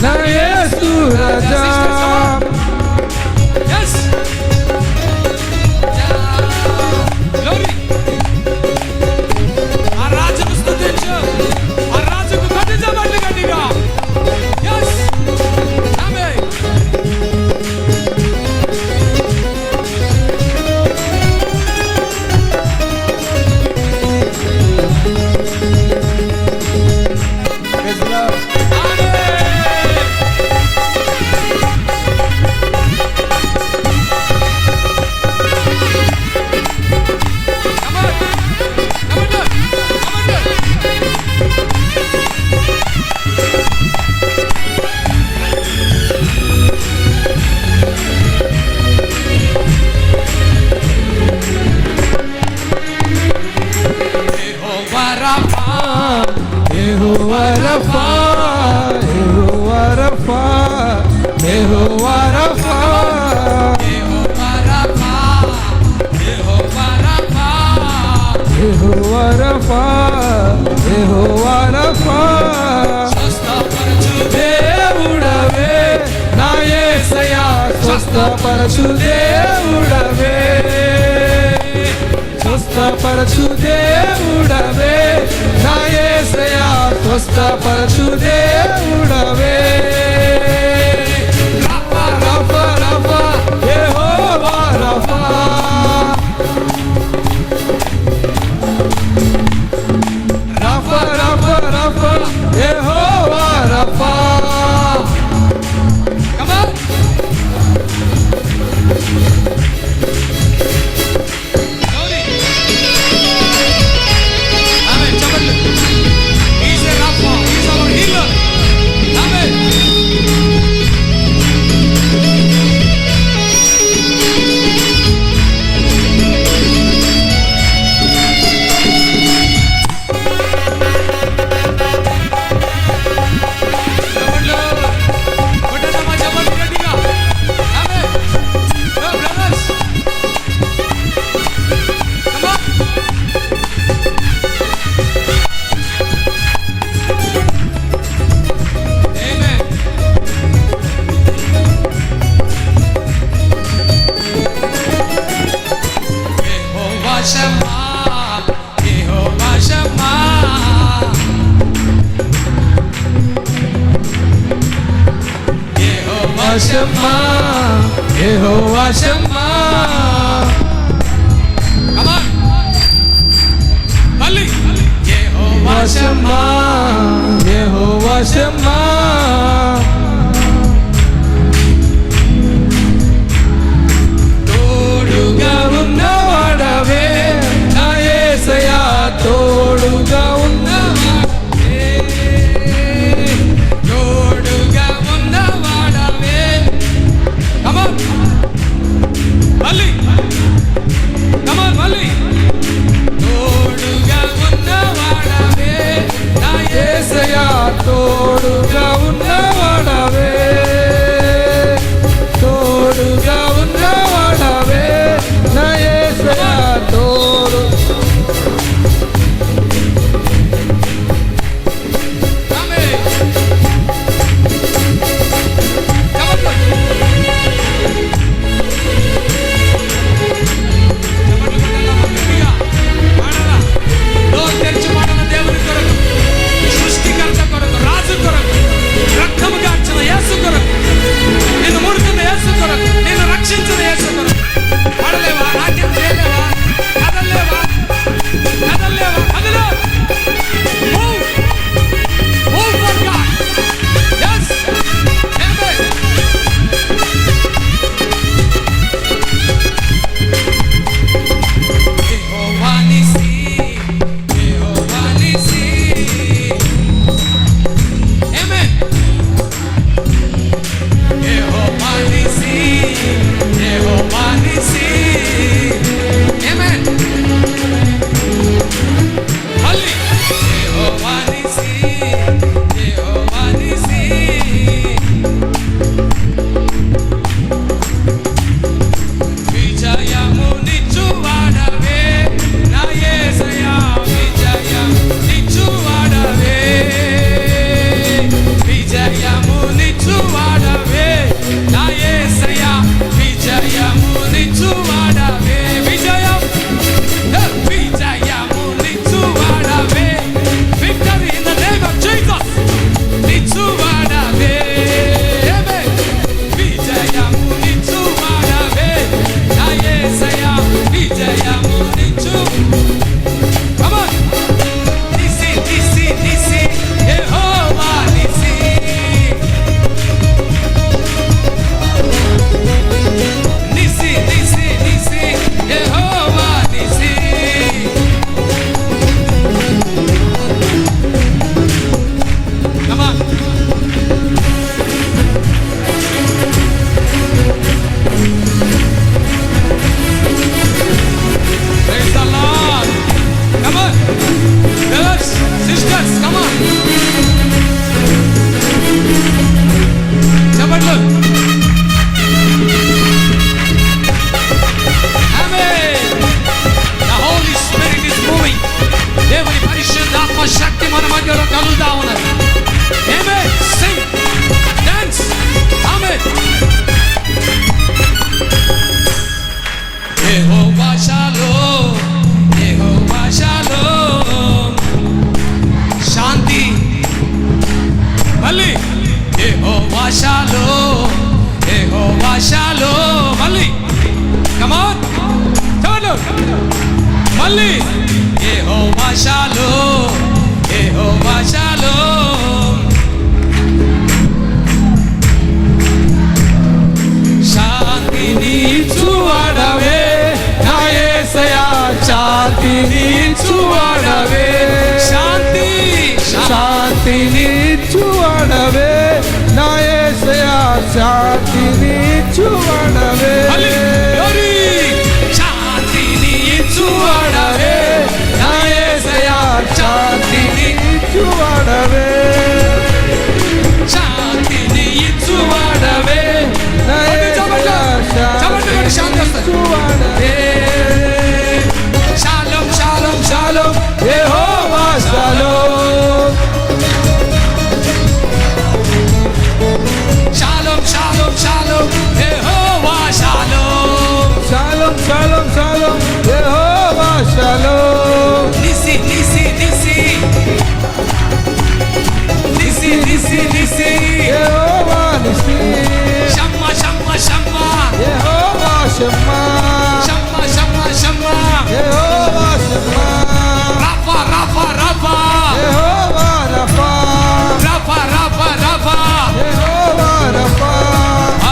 Na estrutura Rafa, Jehová Rafa, Jehová Rafa, Jehová Rafa, Jehová Rafa, Jehová Rafa, Jehová Rafa. స్వస్థపరచు దేవుడవే నా యేసయ్యా స్వస్థపరచు దేవుడవే స్వస్థపరచు దేవుడవే నా స్వస్థపరచు దేవుడవే. రఫా రఫా రఫా యెహోవా రఫా. రఫా రఫా రఫా యెహోవా రఫా. షమ్మా యెహోవా షమ్మా Come on. మళ్ళీ. యెహోవా షమ్మా యెహోవా షమ్మా షమ్మా షమ్మ షమ్మ షమ్మ యెహోవా షమ్మా రఫ రఫ రఫ. యెహోవా రఫా. రఫ రఫ రఫ. యెహోవా రఫా.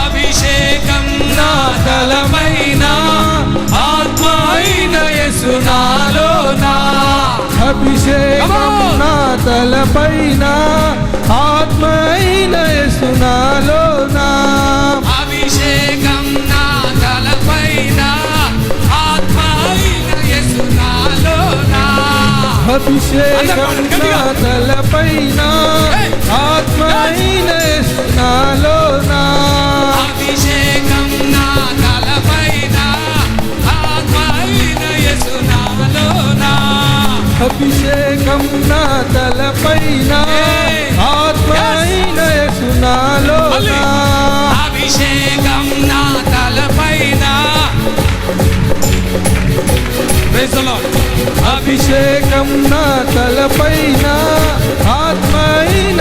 అభిషేకం నా తలపైన ఆత్మ అయిన యేసునాలో నా అభిషేకం. నా తలపైన ఆత్మ అయిన యేసునాలో అభిషేకం నా తలపైన Hey. ఆత్మ అయిన యేసునాలో నా అభిషేకం నా తలపైన ఆత్మ అయిన యేసునాలో నా అభిషేకం నా తలపైన Hey. ఆత్మ Yes. అయిన యేసునాలో మళ్ళీ. నా అభిషేకం నా తలపైన Praise the Lord. అభిషేకం నా తలపైన ఆత్మైన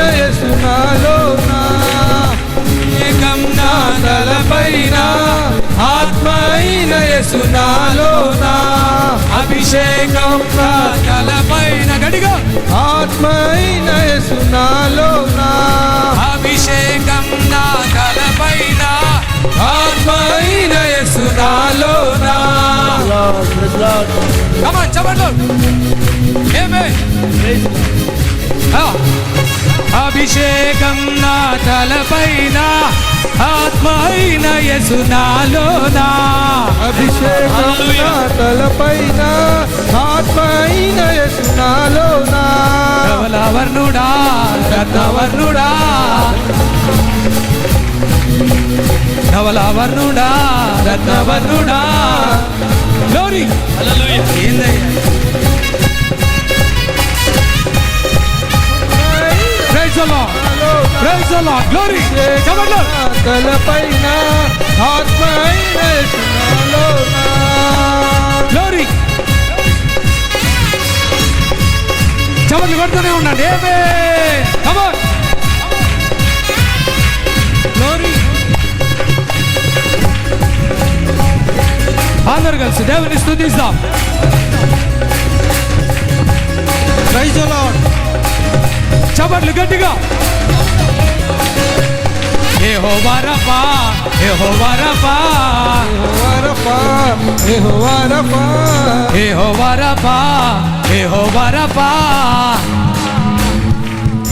అయిన యేసునాలో నా అభిషేకం నా తలపైన ఆత్మ అయిన యేసునాలో నా అభిషేకం నా తలపైన గడిగా ఆత్మ అయిన యేసునాలో నా నా తలపైన ఆత్మ అయిన యేసునాలో నా కమాన్ చెప్పండి ఏమే ఆ. అభిషేకం నా తలపైన ఆత్మ అయిన యేసునాలో నా అభిషేకం నా తలపైన ఆత్మ అయిన యేసునాలో నా ధవలవర్ణుడా రత్నవర్ణుడా ధవలవర్ణుడా రత్నవర్ణుడా గ్లోరీ హల్లెలూయా ఏందయ్యా గ్లోరీ తలపైన ఆత్మ గ్లోరీ కొడుతూనే ఉండండి ఏమే కమాన్ అందరు కలిసి దేవుని స్తుతిస్తాం ప్రైజ్ చప్పట్లు గట్టిగా. ఏహోవా రఫా ఏహోవా రఫా యెహోవా యెహోవా ఏహోవా రఫా ఏహోవా రఫా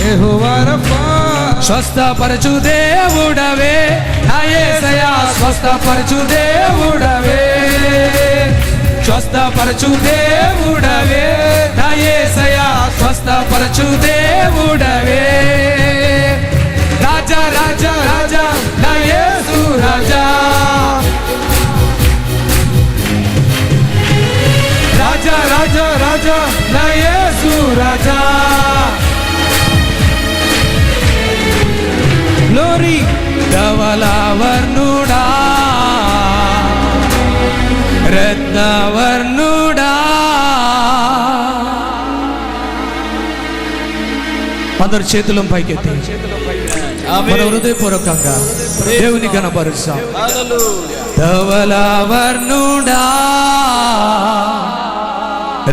యెహోవా రఫా స్వస్థపరచు దేవుడవే. నా స్వస్థపరచు దేవుడవే. స్వస్థపరచు దేవుడవే. నా స్వస్థపరచు దేవుడవే. రాజా రాజా రాజా దయేసు రాజా. రాజా రాజా రాజా నా రాజా. ధవలవర్ణుడా రత్నవర్ణుడా అందరు చేతులం పైకెత్తి. మన హృదయపూర్వకంగా దేవుని కనపరుస్తాం ధవలవర్ణుడా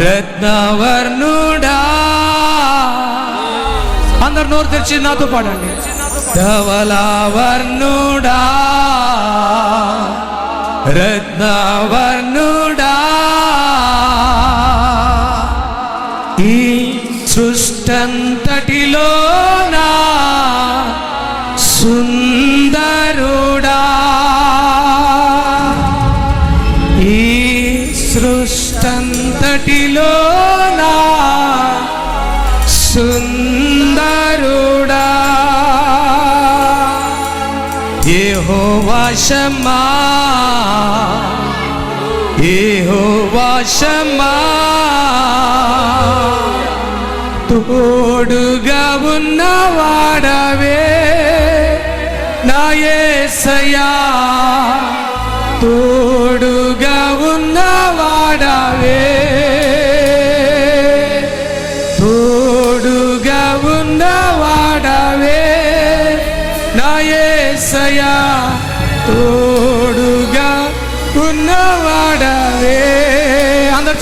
రత్నవర్ణుడా అందరు నోరు తెరిచి నాతో పాడండి. ధవలవర్ణుడా రత్నవర్ణుడా ఈ సృష్టంతటిలోనా సుందర యెహోవా షమ్మా యెహోవా తోడుగా ఉన్నవాడవే నా యేసయ్యా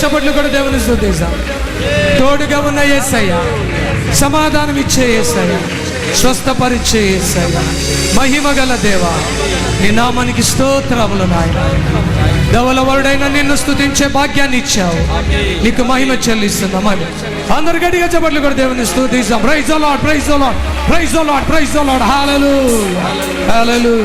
చప్పట్లు కూడా దేవుని స్తుతిస్తాం తోడుగా ఉన్న యేసయ్య సమాధానం ఇచ్చే యేసయ్య స్వస్థపరిచే యేసయ్య మహిమ గల దేవా నీ నామానికి స్తోత్రములు నాయన. ధవలవరుడైన నిన్ను స్థుతించే భాగ్యాన్ని ఇచ్చావు. నీకు మహిమ చెల్లిస్తున్నా. మహిమ అందరు గడిగా చెబట్లు కూడా దేవుని స్థుతిస్తాం. ప్రైజ్ అలాడ్ ప్రైజ్ అలాడ్ ప్రైజ్ అలాడ్ ప్రైజ్ అలాడ్ హాలలు హాలలు